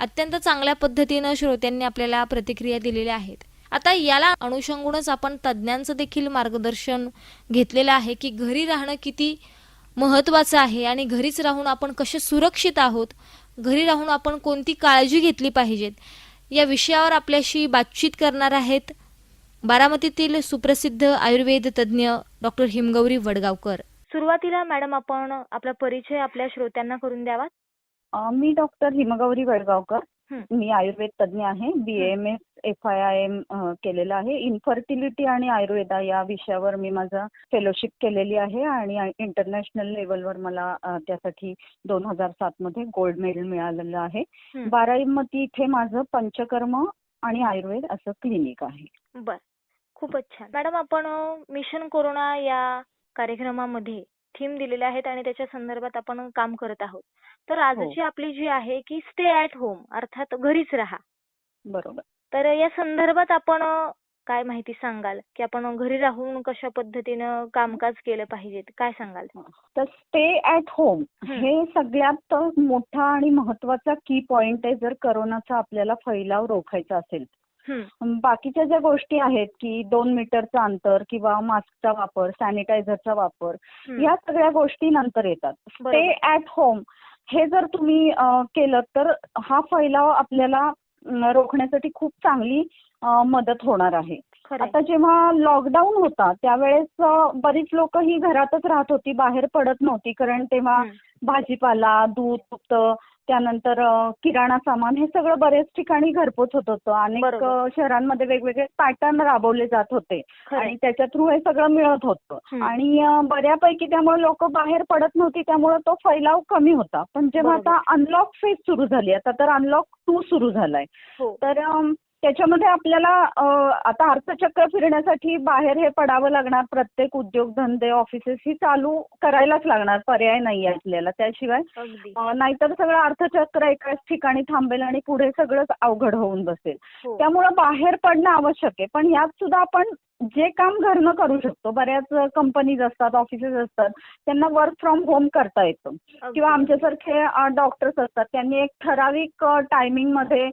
अत्यंत चांगल्या पद्धतीनं श्रोत्यांनी आपल्याला प्रतिक्रिया दिलेल्या आहेत. आता याला अनुषंगूनच आपण तज्ज्ञांचं देखील मार्गदर्शन घेतलेलं आहे की घरी राहणं किती महत्वाचं आहे आणि घरीच राहून आपण कसे सुरक्षित आहोत घरी राहून आपण कोणती काळजी घेतली पाहिजेत या विषयावर आपल्याशी बातचीत करणार आहेत बारामतीतील सुप्रसिद्ध आयुर्वेद तज्ज्ञ डॉक्टर हिमगौरी वडगावकर. सुरुवातीला मॅडम आपण आपला परिचय आपल्या श्रोत्यांना करून द्यावा. मी डॉक्टर हिमगौरी वडगावकर. मी आयुर्वेद तज्ज्ञ आहे. B M S F I I M केलेलं आहे. इन्फर्टिलिटी आणि आयुर्वेदा या विषयावर मी माझा फेलोशिप केलेली आहे आणि इंटरनॅशनल लेवलवर मला त्यासाठी दोन हजार सात मध्ये गोल्ड मेडल मिळालेलं आहे. बारामती इथे माझं पंचकर्म आणि आयुर्वेद असं क्लिनिक आहे. बर. खूपच छान. मॅडम आपण मिशन कोरोना या कार्यक्रमामध्ये थीम दिलेले आहेत आणि त्याच्या संदर्भात आपण काम करत आहोत. तर आजची आपली जी आहे की स्टे ॲट होम अर्थात घरीच राहा. बरोबर. तर या संदर्भात आपण काय माहिती सांगाल? की आपण घरी राहून कशा पद्धतीनं कामकाज केलं पाहिजे काय सांगाल? तर स्टे ॲट होम हं. हे सगळ्यात मोठा आणि महत्त्वाचा की पॉइंट आहे जर करोनाचा आपल्याला फैलाव रोखायचा असेल. हं, बाकीच्या ज्या गोष्टी आहेत की दोन मीटरचं अंतर किंवा मास्कचा वापर सॅनिटायझरचा वापर. या सगळ्या गोष्टी नंतर येतात स्टे. ॲट होम हे जर तुम्ही केलं तर हा फैलाव आपल्याला रोखण्यासाठी खूप चांगली मदत होणार आहे. आता जेव्हा लॉकडाऊन होता त्यावेळेस बरीच लोक ही घरातच राहत होती बाहेर पडत नव्हती कारण तेव्हा भाजीपाला दूध त्यानंतर किराणा सामान हे सगळं बरेच ठिकाणी घरपोच होत होतं. अनेक शहरांमध्ये वेगवेगळे पॅटर्न राबवले जात होते. आणि त्याच्या थ्रू हे सगळं मिळत होतं. आणि बऱ्यापैकी त्यामुळे लोक बाहेर पडत नव्हती. त्यामुळे तो फैलाव कमी होता. पण जेव्हा. आता अनलॉक फेज सुरू झाली आता तर अनलॉक टू सुरू झालाय. हो. तर त्याच्यामध्ये आपल्याला आता अर्थचक्र फिरण्यासाठी बाहेर हे पडावं लागणार प्रत्येक उद्योगधंदे ऑफिसेस ही चालू करायलाच लागणार पर्याय नाही आपल्याला त्याशिवाय. नाहीतर सगळं अर्थचक्र एकाच ठिकाणी थांबेल आणि पुढे सगळंच अवघड होऊन बसेल. हो. त्यामुळं बाहेर पडणं आवश्यक आहे. पण यात सुद्धा आपण जे काम घरनं करू शकतो बऱ्याच कंपनीज असतात ऑफिसेस असतात त्यांना वर्क फ्रॉम होम करता येतं. किंवा आमच्यासारखे डॉक्टर्स असतात त्यांनी एक ठराविक टायमिंगमध्ये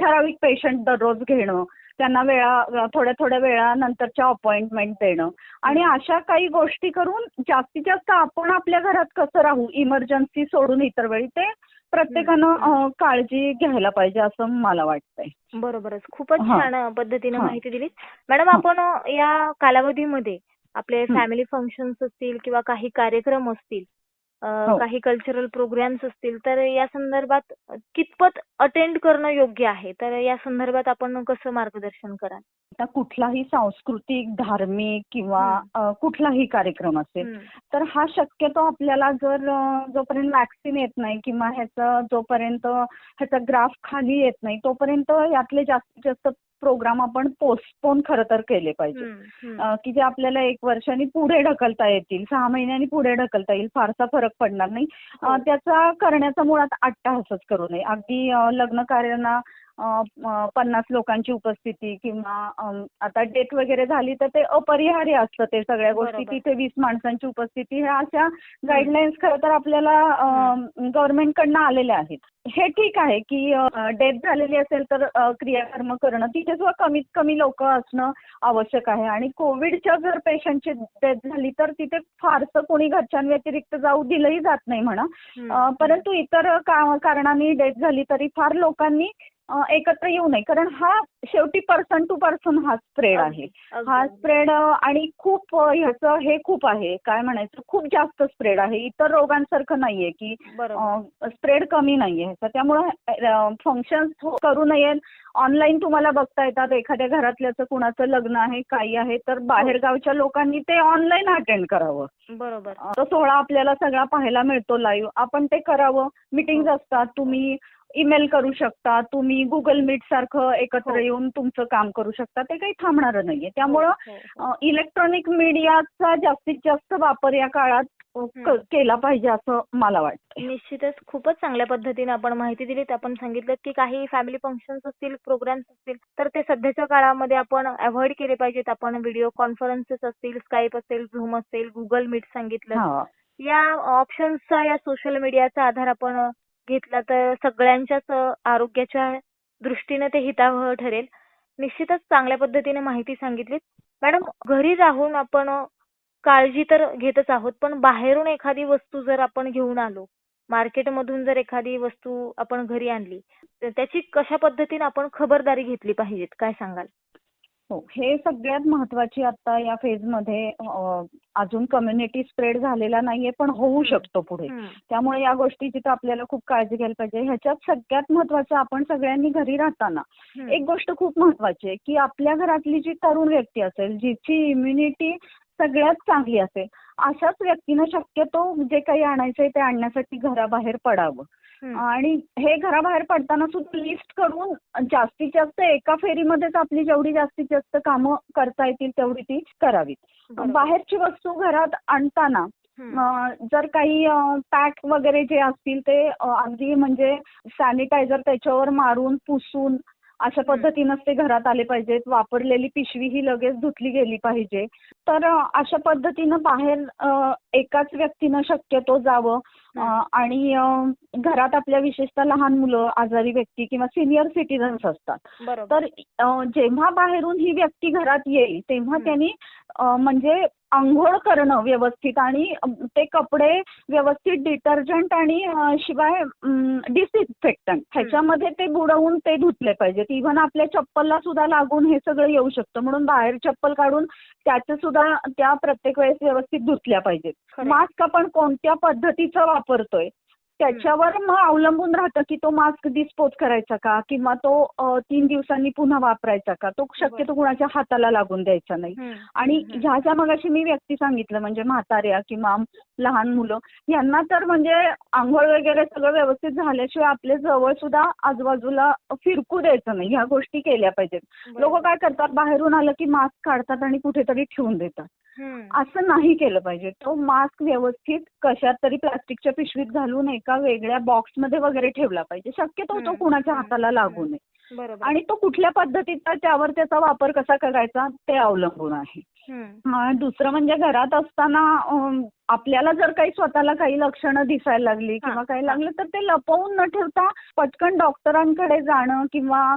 ठराविक पेशंट दररोज घेणं त्यांना वेळा थोड्या थोड्या वेळानंतरच्या अपॉइंटमेंट देणं. आणि अशा काही गोष्टी करून जास्तीत जास्त आपण आपल्या घरात कसं राहू इमर्जन्सी सोडून इतर वेळी ते प्रत्येकानं काळजी घ्यायला पाहिजे असं मला वाटतंय बरोबरच खूपच. छान पद्धतीने. माहिती दिली मॅडम. आपण या कालावधीमध्ये आपले. फॅमिली फंक्शन्स असतील किंवा काही कार्यक्रम असतील. काही कल्चरल प्रोग्राम्स असतील तर या संदर्भात कितपत अटेंड करणं योग्य आहे? तर या संदर्भात आपण कसं मार्गदर्शन कराल? आता कुठलाही सांस्कृतिक धार्मिक किंवा हं. कुठलाही कार्यक्रम असेल हं, तर हा शक्यतो आपल्याला जर जोपर्यंत वॅक्सिन येत नाही किंवा ह्याचं जोपर्यंत ह्याचा ग्राफ खाली येत नाही तोपर्यंत यातले जास्तीत जास्त प्रोग्राम आपण पोस्टपोन खरं तर केले पाहिजे. की जे आपल्याला एक वर्षांनी पुढे ढकलता येतील सहा महिन्यांनी पुढे ढकलता येईल फारसा फरक पडणार नाही. हो. त्याचा करण्याचा मुळात अट्टाहासच करू नये. अगदी लग्न कार्यांना पन्नास लोकांची उपस्थिती किंवा आता डेट वगैरे झाली तर ते अपरिहार्य असतं ते सगळ्या गोष्टी. तिथे वीस माणसांची उपस्थिती ह्या अशा गाईडलाईन्स खरं तर आपल्याला गव्हर्नमेंटकडनं आलेल्या आहेत. हे ठीक आहे की डेथ झालेली असेल तर क्रियाकर्म करणं तिथे सुद्धा कमीत कमी लोक असणं आवश्यक आहे. आणि कोविडच्या जर पेशंटची डेथ झाली तर तिथे फारसं कोणी घरच्यांव्यतिरिक्त जाऊ दिलंही जात नाही म्हणा. परंतु इतर कारणांनी डेथ झाली तरी फार लोकांनी एकत्र येऊ नये. कारण हा शेवटी पर्सन टू पर्सन हा स्प्रेड आहे. हा. स्प्रेड आणि खूप ह्याचं हे खूप आहे. काय म्हणायचं? खूप जास्त स्प्रेड आहे. इतर रोगांसारखं नाहीये की स्प्रेड कमी नाहीये. त्यामुळे फंक्शन करू नयेत ऑनलाईन तुम्हाला बघता येतात एखाद्या घरातल्याचं कुणाचं लग्न आहे काही आहे तर बाहेरगावच्या लोकांनी ते ऑनलाईन अटेंड करावं. बरोबर. तो सोहळा आपल्याला सगळा पाहायला मिळतो लाईव्ह आपण ते करावं. मिटिंग हो. असतात तुम्ही ईमेल करू शकता. तुम्ही गुगल मीट सारखं एकत्र हो. येऊन तुमचं काम करू शकता. ते काही थांबणार नाहीये. त्यामुळं हो, हो, हो. इलेक्ट्रॉनिक मीडियाचा जास्तीत जास्त वापर या काळात हं. केला पाहिजे असं मला वाटतंय. निश्चितच खूपच चांगल्या पद्धतीने आपण माहिती दिलीत. आपण सांगितलं की काही फॅमिली फंक्शन्स असतील प्रोग्राम्स असतील तर ते सध्याच्या काळामध्ये आपण अवॉइड केले पाहिजेत. आपण व्हिडिओ कॉन्फरन्सेस असतील स्काईप असेल झूम असेल गुगल मीट सांगितलं. हा. या ऑप्शन्सचा या सोशल मीडियाचा आधार आपण घेतला तर सगळ्यांच्याच आरोग्याच्या दृष्टीने ते हितावह ठरेल. निश्चितच चांगल्या पद्धतीने माहिती सांगितलीत. मॅडम घरी राहून आपण काळजी तर घेतच आहोत पण बाहेरून एखादी वस्तू जर आपण घेऊन आलो मार्केटमधून जर एखादी वस्तू आपण घरी आणली तर त्याची कशा पद्धतीने आपण खबरदारी घेतली पाहिजेत? काय सांगाल? हो हे सगळ्यात महत्वाची आता या फेजमध्ये अ, अजून कम्युनिटी स्प्रेड झालेला नाहीये पण होऊ शकतो पुढे त्यामुळे या गोष्टीची तर आपल्याला खूप काळजी घ्यायला पाहिजे ह्याच्यात सगळ्यात महत्वाचं आपण सगळ्यांनी घरी राहताना. एक गोष्ट खूप महत्वाची आहे की आपल्या घरातली जी तरुण व्यक्ती असेल जिची इम्युनिटी सगळ्यात चांगली असेल अशाच व्यक्तीनं शक्यतो जे काही आणायचंय ते आणण्यासाठी घराबाहेर पडावं. आणि हे घराबाहेर पडताना सुद्धा लिस्ट करून जास्तीत जास्त एका फेरीमध्येच आपली जेवढी जास्तीत जास्त कामं करता येतील तेवढी ती करावीत. बाहेरची वस्तू घरात आणताना जर काही पॅक वगैरे जे असतील ते अगदी म्हणजे सॅनिटायझर त्याच्यावर मारून पुसून अशा पद्धतीनंच ते घरात आले पाहिजेत. वापरलेली पिशवी ही लगेच धुतली गेली पाहिजे. तर अशा पद्धतीनं बाहेर एकाच व्यक्तीनं शक्यतो जावं. आणि घरात आपल्या विशेषतः लहान मुलं आजारी व्यक्ती किंवा सिनियर सिटीजन्स असतात. तर जेव्हा बाहेरून ही व्यक्ती घरात येईल तेव्हा. त्यांनी म्हणजे आंघोळ करणं व्यवस्थित आणि ते कपडे व्यवस्थित डिटर्जंट आणि शिवाय डिसइन्फेक्टंट ह्याच्यामध्ये ते बुडवून ते धुतले पाहिजेत. इव्हन आपल्या चप्पलला सुद्धा लागून हे सगळं येऊ शकतं. म्हणून बाहेर चप्पल काढून त्याचे सुद्धा त्या प्रत्येक वेळेस व्यवस्थित धुतल्या पाहिजेत. मास्क आपण कोणत्या पद्धतीचा वापरतोय? त्याच्यावर मग अवलंबून राहतं की तो मास्क डिस्पोज करायचा का किंवा तो तीन दिवसांनी पुन्हा वापरायचा का तो शक्यतो कुणाच्या हाताला लागून द्यायचा नाही. आणि. ह्या ज्या मगाशी मी व्यक्ती सांगितलं म्हणजे म्हाताऱ्या किंवा लहान मुलं यांना तर म्हणजे आंघोळ वगैरे सगळं व्यवस्थित झाल्याशिवाय आपल्या जवळ सुद्धा आजूबाजूला फिरकू द्यायचं नाही ह्या गोष्टी केल्या पाहिजेत लोक. काय करतात बाहेरून आलं की मास्क काढतात आणि कुठेतरी ठेवून देतात. असं नाही केलं पाहिजे. तो मास्क व्यवस्थित कशात तरी प्लास्टिकच्या पिशवीत घालून एका वेगळ्या बॉक्समध्ये वगैरे ठेवला पाहिजे. शक्यतो तो कुणाच्या हाताला लागू. नये. आणि तो कुठल्या पद्धतीचा त्यावर त्याचा वापर कसा करायचा ते अवलंबून आहे. दुसरं म्हणजे घरात असताना आपल्याला जर काही स्वतःला काही लक्षणं दिसायला लागली किंवा काही. लागलं तर ते लपवून न ठेवता पटकन डॉक्टरांकडे जाणं किंवा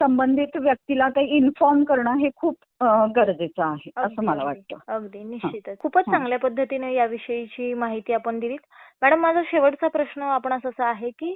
संबंधित व्यक्तीला काही इन्फॉर्म करणं हे खूप गरजेचं आहे असं अगदी, मला अगदी, वाटतं. अगदी निश्चितच. खूपच हा. चांगल्या पद्धतीने याविषयीची माहिती आपण दिलीत. मॅडम माझा शेवटचा प्रश्न आपण असा आहे की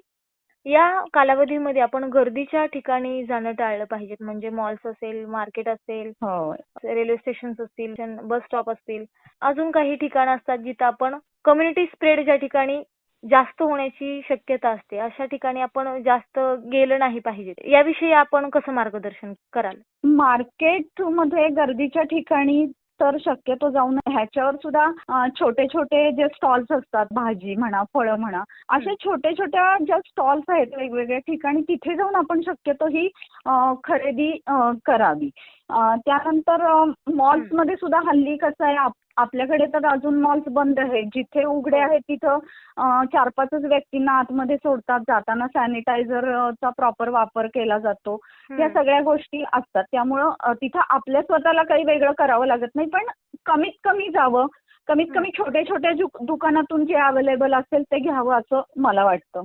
या कालावधीमध्ये आपण गर्दीच्या ठिकाणी जाणं टाळलं पाहिजे म्हणजे मॉल्स असेल मार्केट असेल हो रेल्वे स्टेशन असतील बस स्टॉप असतील. अजून काही ठिकाणं असतात जिथं आपण कम्युनिटी स्प्रेड ज्या ठिकाणी जास्त होण्याची शक्यता असते. अशा ठिकाणी आपण जास्त गेलं नाही पाहिजे. याविषयी आपण कसं मार्गदर्शन कराल? मार्केटमध्ये गर्दीच्या ठिकाणी तर शक्यतो जाऊन ह्याच्यावर सुद्धा छोटे छोटे जे स्टॉल्स असतात भाजी म्हणा फळं म्हणा असे छोटे छोट्या ज्या स्टॉल्स आहेत वेगवेगळ्या ठिकाणी तिथे जाऊन आपण शक्यतो ही खरेदी करावी. त्यानंतर मॉल्समध्ये सुद्धा हल्ली कसं आहे आप- आपल्याकडे तर अजून मॉल्स बंद आहेत. जिथे उघडे आहेत तिथं चार पाचच व्यक्तींना आतमध्ये सोडतात. जाताना सॅनिटायझरचा प्रॉपर वापर केला जातो. या. सगळ्या गोष्टी असतात. त्यामुळं तिथं आपल्या स्वतःला काही वेगळं करावं लागत नाही. पण कमीत कमी जावं. कमीत कमी छोट्या छोट्या दुकानातून जे अवेलेबल असेल ते घ्यावं असं मला वाटतं.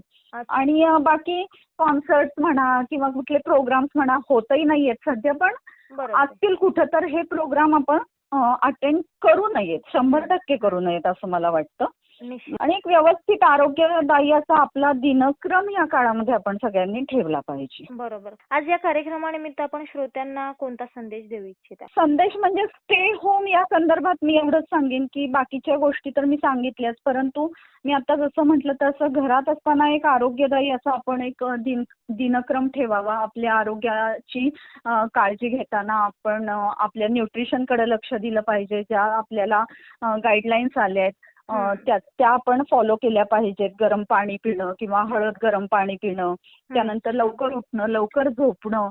आणि बाकी कॉन्सर्ट म्हणा किंवा कुठले प्रोग्राम्स म्हणा होतही नाहीयेत सध्या. पण असतील कुठं तर हे प्रोग्राम आपण अटेंड करू नयेत. शंभर टक्के करू नयेत असं मला वाटतं. आणि एक व्यवस्थित आरोग्यदायी असा आपला दिनक्रम या काळामध्ये आपण सगळ्यांनी ठेवला पाहिजे. बरोबर. आज या कार्यक्रमानिमित्त आपण श्रोत्यांना कोणता संदेश देऊ इच्छिता संदेश म्हणजे स्टे होम या संदर्भात मी एवढंच सांगेन की बाकीच्या गोष्टी तर मी सांगितल्याच परंतु मी आता जसं म्हटलं तसं घरात असताना एक आरोग्यदायी असा आपण एक दिन दिनक्रम ठेवावा. आपल्या आरोग्याची काळजी घेताना आपण आपल्या न्यूट्रिशनकडे लक्ष दिलं पाहिजे. ज्या आपल्याला गाईडलाईन्स आल्या आहेत. त्या त्या आपण फॉलो केल्या पाहिजेत. गरम पाणी पिणं किंवा हळद गरम पाणी पिणं. त्यानंतर लवकर उठणं लवकर झोपणं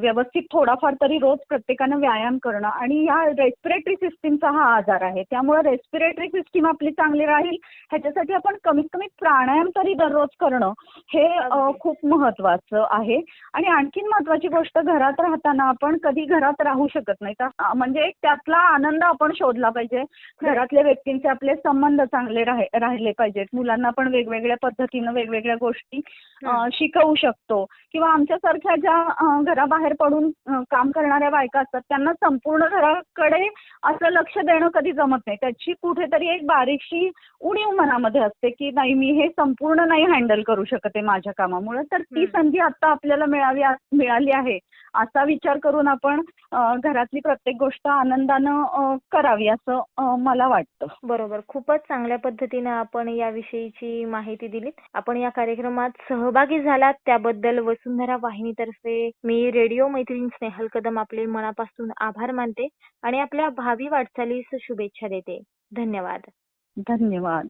व्यवस्थित थोडाफार तरी रोज प्रत्येकानं व्यायाम करणं आणि या रेस्पिरेटरी सिस्टीमचा हा आजार आहे. त्यामुळे रेस्पिरेटरी सिस्टीम आपली चांगली राहील ह्याच्यासाठी आपण कमीत कमी प्राणायाम तरी दररोज करणं हे. खूप महत्वाचं आहे. आणि आणखीन महत्वाची गोष्ट घरात राहताना आपण कधी घरात राहू शकत नाही. तर अ, म्हणजे त्यातला आनंद आपण शोधला पाहिजे. घरातल्या व्यक्तींचे आपले संबंध चांगले राहि- राहिले पाहिजेत. मुलांना पण वेगवेगळ्या पद्धतीनं वेगवेगळ्या गोष्टी. शिकवू शकतो. किंवा आमच्यासारख्या ज्या घराबाहेर पडून काम करणाऱ्या बायका असतात त्यांना संपूर्ण घराकडे असं लक्ष देणं कधी जमत नाही. त्याची कुठेतरी एक बारीकशी उणीव मनामध्ये असते की नाही मी हे संपूर्ण नाही हँडल करू शकत आहे माझ्या कामामुळे. तर ती. संधी आता आपल्याला मिळावी मिळाली आहे. असा विचार करून आपण घरातली प्रत्येक गोष्ट आनंदानं करावी असं मला वाटतं. बरोबर. खूपच चांगल्या पद्धतीने आपण याविषयीची माहिती दिलीत. आपण या कार्यक्रमात सहभागी झालात. त्याबद्दल वसुंधरा वाहिनीतर्फे मी रेडिओ मैत्रीण स्नेहल कदम आपले मनापासून आभार मानते आणि आपल्या भावी वाटचालीस शुभेच्छा देते. धन्यवाद. धन्यवाद.